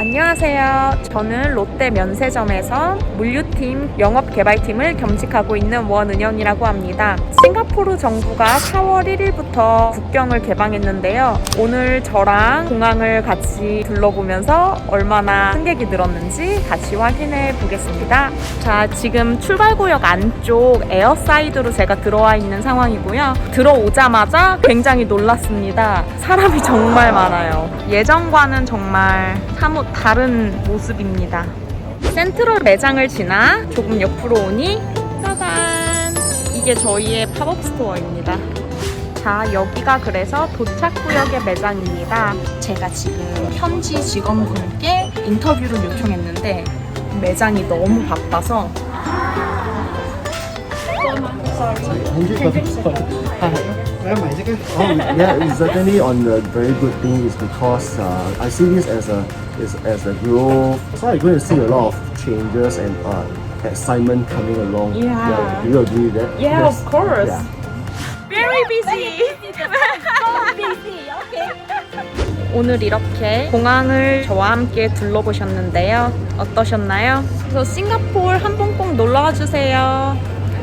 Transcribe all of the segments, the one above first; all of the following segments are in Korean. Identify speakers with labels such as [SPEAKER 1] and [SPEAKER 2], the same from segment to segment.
[SPEAKER 1] 안녕하세요. 저는 롯데 면세점에서 물류팀 영업 개발팀을 겸직하고 있는 원은영이라고 합니다. 싱가포르 정부가 4월 1일부터 국경을 개방했는데요. 오늘 저랑 공항을 같이 둘러보면서 얼마나 승객이 늘었는지 같이 확인해 보겠습니다. 자, 지금 출발구역 안쪽 에어사이드로 제가 들어와 있는 상황이고요. 들어오자마자 굉장히 놀랐습니다. 사람이 정말 많아요. 예전과는 정말 사뭇 다른 모습입니다. 센트럴 매장을 지나 조금 옆으로 오니 짜잔! 이게 저희의 팝업 스토어입니다. 자, 여기가 그래서 도착구역의 매장입니다. 제가 지금 현지 직원분께 인터뷰를 요청했는데 매장이 너무 바빠서
[SPEAKER 2] Oh, yeah, it's certainly on a very good thing is because uh, I see this as a is, as a growth. So you're going to see a lot of changes and uh, excitement coming along.
[SPEAKER 1] Yeah.
[SPEAKER 2] Do you agree with that?
[SPEAKER 1] Yeah,
[SPEAKER 2] Yes.
[SPEAKER 1] of course.
[SPEAKER 2] Yeah.
[SPEAKER 1] Very busy. 오늘 이렇게 공항을 저와 함께 둘러보셨는데요. 어떠셨나요? 그래서 싱가포르 한 번 꼭 놀러와 주세요.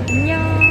[SPEAKER 1] 안녕.